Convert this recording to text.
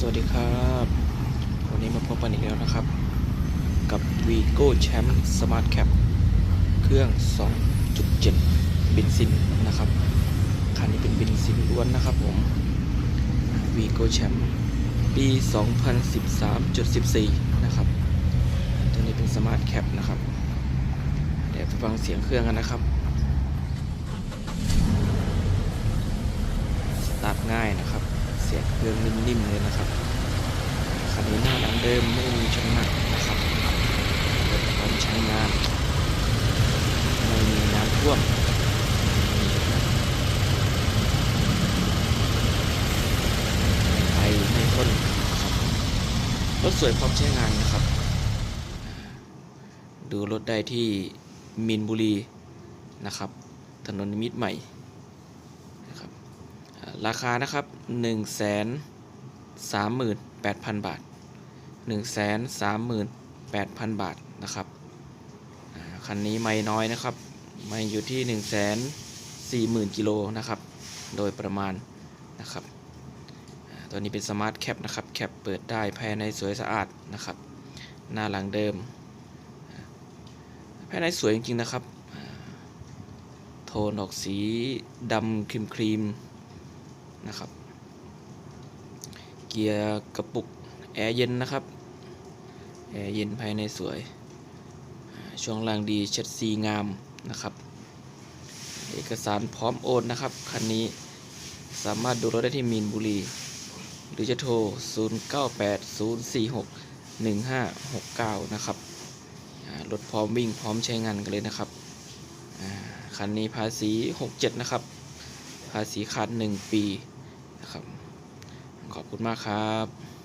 สวัสดีครับ วันนี้มาพบกันอีกแล้วนะครับ กับ Vigo Champ Smart Cap เครื่อง 2.7 เบนซินนะครับ คันนี้เป็นเบนซินล้วนนะครับผม Vigo Champ ปี 2013.14 นะครับ ตัวนี้เป็น Smart Cap นะครับ เดี๋ยวไปฟังเสียงเครื่องกันนะครับ สตาร์ทง่ายนะครับ เสียงเครื่องนิ่มๆเลยนะครับคันนี้หน้าหลังเดิมไม่มีชนหนักนะครับรถพร้อมใช้งานไม่มีน้ำท่วมไอไม่พ่นครับรถสวยพร้อมใช้งานนะครับ ดูรถได้ที่มินบุรีนะครับ ถนนมิตรใหม่ ราคานะครับ1 3 8 0 0 0 บาท 1 3 8 0 0 0 บาทนะครับคันนี้ไม่น้อยนะครับ ไม่อยู่ที่ 1 4 0 0 0 0กิโลนะครับ โดยประมาณนะครับ ตัวนี้เป็นสมาร์ทแคปนะครับ แคปเปิดได้ภายในสวยสะอาดนะครับ หน้าหลังเดิม ภายในสวยจริงๆนะครับ โทนออกสีดำครีมครีม นะครับ เกียร์กระปุกแอร์เย็นนะครับ แอร์เย็นภายในสวย ช่วงล่างดีเช็ดซีงามนะครับ เอกสารพร้อมโอนนะครับ คันนี้สามารถดูรถได้ที่มีนบุรี หรือจะโทร 0980461569 นะครับอ่ารถพร้อมวิ่งพร้อมใช้งานกันเลยนะครับ คันนี้ภาษี 67 นะครับ ภาษีขาด 1 ปี นะครับ ขอบคุณมากครับ